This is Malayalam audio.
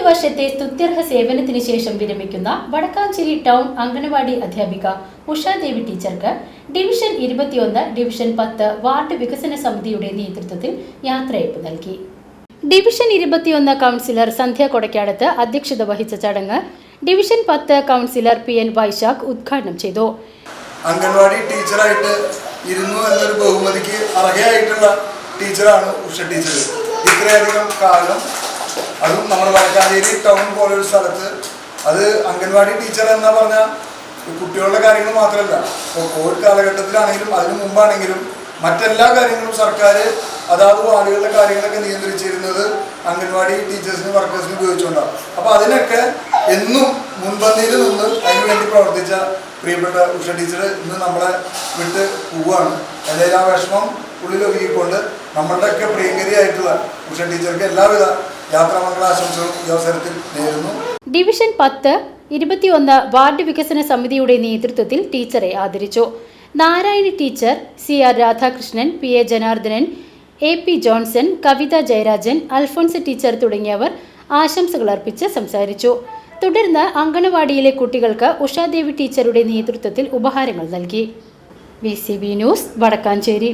ഇരുപത്തിയെട്ട് വർഷത്തെ സ്തുത്യർഹ സേവനത്തിന് ശേഷം വിരമിക്കുന്ന വടക്കാഞ്ചേരി ടൗൺ അംഗനവാടി അധ്യാപിക ഉഷാദേവി ടീച്ചർക്ക് ഡിവിഷൻ ഇരുപത്തിയൊന്ന് ഡിവിഷൻ പത്ത് വാർഡ് വികസന സമിതിയുടെ നേതൃത്വത്തിൽ യാത്രയയപ്പ് നൽകി. ഡിവിഷൻ ഇരുപത്തിയൊന്ന് കൗൺസിലർ സന്ധ്യ കൊടക്കാടത്ത് അധ്യക്ഷത വഹിച്ച ചടങ്ങ് ഡിവിഷൻ പത്ത് കൗൺസിലർ പി എൻ വൈശാഖ് ഉദ്ഘാടനം ചെയ്തു. അംഗൻവാടി ടീച്ചറായിട്ട് ഇരുന്നു എന്നൊരു ബഹുമതിക്ക് അർഹയായിട്ടുള്ള ടീച്ചറാണ് ഉഷ ടീച്ചർ. ഇത്രയധികം കാലം അതും നമ്മുടെ വടക്കാഞ്ചേരി ടൗൺ പോലൊരു സ്ഥലത്ത്. അത് അംഗൻവാടി ടീച്ചർ എന്നാ പറഞ്ഞാൽ കുട്ടികളുടെ കാര്യങ്ങൾ മാത്രമല്ല. ഇപ്പോൾ കോവിഡ് കാലഘട്ടത്തിലാണെങ്കിലും അതിനു മുമ്പാണെങ്കിലും മറ്റെല്ലാ കാര്യങ്ങളും സർക്കാർ അതാത് വാർഡുകളുടെ കാര്യങ്ങളൊക്കെ നിയന്ത്രിച്ചിരുന്നത് അംഗൻവാടി ടീച്ചേഴ്സിനും വർക്കേഴ്സിനും ഉപയോഗിച്ചുകൊണ്ടാണ്. അപ്പോൾ അതിനൊക്കെ എന്നും മുൻപന്തിയിൽ നിന്ന് അതിനുവേണ്ടി പ്രവർത്തിച്ച പ്രിയപ്പെട്ട ഉഷ ടീച്ചർ ഇന്ന് നമ്മളെ വിട്ട് പോവുകയാണ്. എന്തായാലും ആ വിഷമം ഉള്ളിലൊതുക്കിക്കൊണ്ട് നമ്മളുടെയൊക്കെ പ്രിയങ്കരിയായിട്ടുള്ള ഉഷ ടീച്ചർക്ക് എല്ലാവിധ ഡിവിഷൻ പത്ത് ഇരുപത്തിയൊന്ന് വാർഡ് വികസന സമിതിയുടെ നേതൃത്വത്തിൽ ടീച്ചറെ ആദരിച്ചു. Narayani teacher C R Radhakrishnan P A Janardhanan A P Johnson Kavitha Jayarajan Alphonse teacher തുടങ്ങിയവർ ആശംസകൾ അർപ്പിച്ച് സംസാരിച്ചു. തുടർന്ന് അങ്കണവാടിയിലെ കുട്ടികൾക്ക് ഉഷാദേവി ടീച്ചറുടെ നേതൃത്വത്തിൽ ഉപഹാരങ്ങൾ നൽകി. V news Vadakkanchery.